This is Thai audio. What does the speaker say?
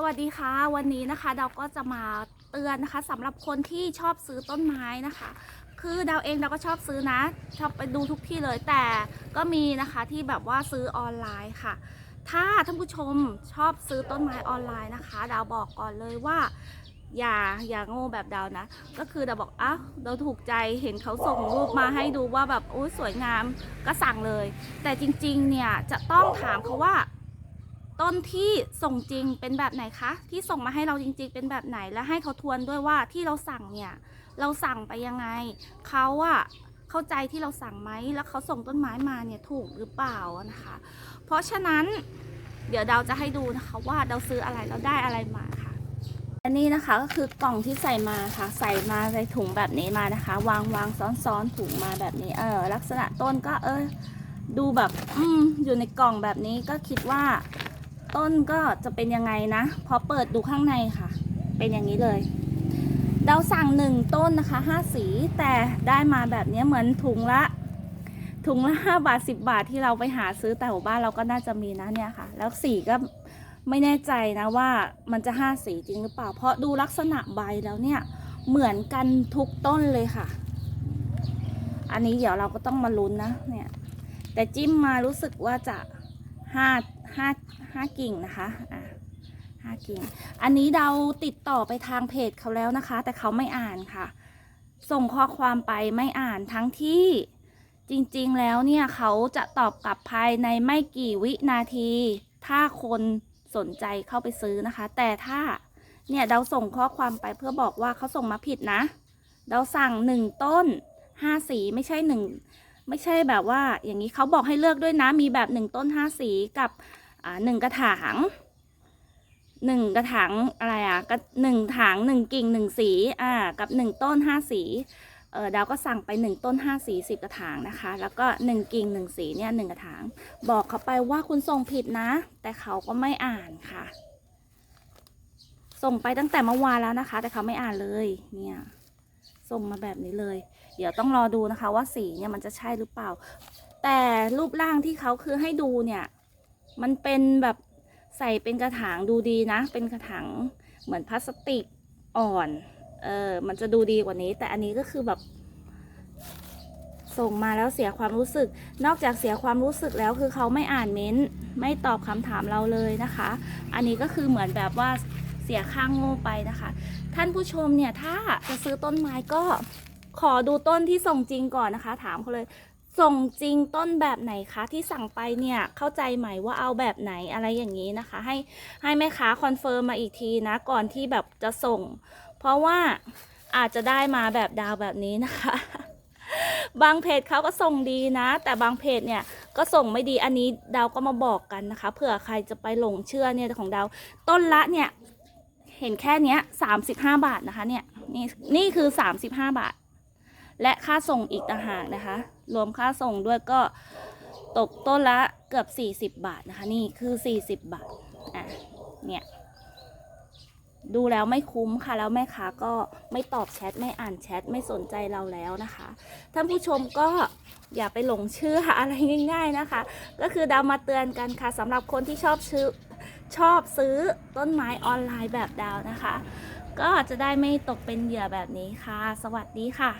สวัสดีค่ะ วันนี้นะคะดาวก็จะมาเตือนนะคะสำหรับคนที่ชอบซื้อต้นไม้นะคะ คือดาวเองดาวก็ชอบซื้อนะ ชอบไปดูทุกที่เลยแต่ก็มีนะคะที่แบบว่าซื้อออนไลน์ค่ะ ถ้าท่านผู้ชมชอบซื้อต้นไม้ออนไลน์นะคะ ดาวบอกก่อนเลยว่าอย่าอย่าโง่แบบดาวนะ ก็คือดาวบอกอ้าวเราถูกใจเห็นเขาส่งรูปมาให้ดูว่าแบบโอ้สวยงามก็สั่งเลย แต่จริงๆเนี่ยจะต้องถามเขาว่า ต้นที่ส่งจริงเป็นแบบไหนคะ ที่ส่งมาให้เราจริง ๆ เป็นแบบไหนและให้เขาทวนด้วยว่าที่เราสั่งเนี่ยเราสั่งไปยังไงเขาอะเข้าใจที่เราสั่งไหมแล้วเขาส่งต้นไม้มาเนี่ยถูกหรือเปล่านะคะ เพราะฉะนั้นเดี๋ยวเราจะให้ดูนะคะว่าเราซื้ออะไรเราได้อะไรมาค่ะอันนี้นะคะก็คือกล่องที่ใส่มาค่ะ ใส่มาในถุงแบบนี้มานะคะ วางวางซ้อนซ้อนถุงมาแบบนี้ เออลักษณะต้นก็เออดูแบบอืมอยู่ในกล่องแบบนี้ก็คิดว่า ต้นก็จะเป็นยังไงนะ พอเปิดดูข้างในค่ะ เป็นอย่างนี้เลยเราสั่งหนึ่งต้นนะคะห้าสีแต่ได้มาแบบนี้เหมือนถุงละถุงละห้าบาทสิบบาทที่เราไปหาซื้อแต่หัวบ้านเราก็น่าจะมีนะเนี่ยค่ะ แล้วสีก็ไม่แน่ใจนะว่ามันจะห้าสีจริงหรือเปล่า เพราะดูลักษณะใบแล้วเนี่ยเหมือนกันทุกต้นเลยค่ะ อันนี้เดี๋ยวเราก็ต้องมาลุ้นนะเนี่ยแต่จิ้มมารู้สึกว่าจะห้า ห้าห้ากิ่งนะคะอะห้ากิ่ง อันนี้เราติดต่อไปทางเพจเขาแล้วนะคะ แต่เขาไม่อ่านค่ะ ส่งข้อความไปไม่อ่านทั้งที่จริงๆแล้วเนี่ยเขาจะตอบกลับภายในไม่กี่วินาที ถ้าคนสนใจเข้าไปซื้อนะคะ แต่ถ้าเนี่ยเราส่งข้อความไปเพื่อบอกว่าเขาส่งมาผิดนะ เราสั่งหนึ่งต้นห้าสีไม่ใช่หนึ่ง ไม่ใช่แบบว่าอย่างนี้เขาบอกให้เลือกด้วยนะ มีแบบหนึ่งต้นห้าสีกับหนึ่งกระถางหนึ่งกระถางอะไรอะกหนึ่งถางหนึ่งกิ่งหนึ่งสีอ่ากับหนึ่งต้นห้าสีเออดาวก็สั่งไปหนึ่งต้นห้าสีสิบกระถางนะคะ แล้วก็หนึ่งกิ่งหนึ่งสีเนี่ยหนึ่งกระถาง บอกเขาไปว่าคุณส่งผิดนะ แต่เขาก็ไม่อ่านค่ะ ส่งไปตั้งแต่เมื่อวานแล้วนะคะ แต่เขาไม่อ่านเลยเนี่ย ส่งมาแบบนี้เลย เดี๋ยวต้องรอดูนะคะว่าสีเนี่ยมันจะใช่หรือเปล่า แต่รูปร่างที่เขาคือให้ดูเนี่ย มันเป็นแบบใส่เป็นกระถางดูดีนะ เป็นกระถางเหมือนพลาสติกอ่อน เออ มันจะดูดีกว่านี้ แต่อันนี้ก็คือแบบ ส่งมาแล้วเสียความรู้สึก นอกจากเสียความรู้สึกแล้วคือเขาไม่อ่านเม้น ไม่ตอบคำถามเราเลยนะคะ อันนี้ก็คือเหมือนแบบว่า สียข้างโง่ไปนะคะ ท่านผู้ชมเนี่ยถ้าจะซื้อต้นไม้ก็ขอดูต้นที่ส่งจริงก่อนนะคะ ถามเขาเลยส่งจริงต้นแบบไหนคะที่สั่งไปเนี่ยเข้าใจไหมว่าเอาแบบไหนอะไรอย่างนี้นะคะ ให้ให้แม่ค้าคอนเฟิร์มมาอีกทีนะก่อนที่แบบจะส่ง เพราะว่าอาจจะได้มาแบบดาวแบบนี้นะคะ บางเพจเขาก็ส่งดีนะ แต่บางเพจเนี่ยก็ส่งไม่ดีอันนี้ดาวก็มาบอกกันนะคะเผื่อใครจะไปหลงเชื่อเนี่ยของดาวต้นละเนี่ย เห็นแค่เนี้ยสามสิบห้าบาทนะคะเนี่ยนี่นี่คือสามสิบห้าบาท และค่าส่งอีกต่างหากนะคะ รวมค่าส่งด้วยก็ตกต้นละเกือบสี่สิบบาทนะคะ นี่คือสี่สิบบาทอะเนี่ยดูแล้วไม่คุ้มค่ะแล้วแม่ค้าก็ไม่ตอบแชทไม่อ่านแชทไม่สนใจเราแล้วนะคะท่านผู้ชมก็อย่าไปหลงเชื่ออะไรง่าย ๆนะคะ ก็คือดาวมาเตือนกันค่ะสำหรับคนที่ชอบชื่อ ชอบซื้อต้นไม้ออนไลน์แบบดาวนะคะ ก็จะได้ไม่ตกเป็นเหยื่อแบบนี้ค่ะ สวัสดีค่ะ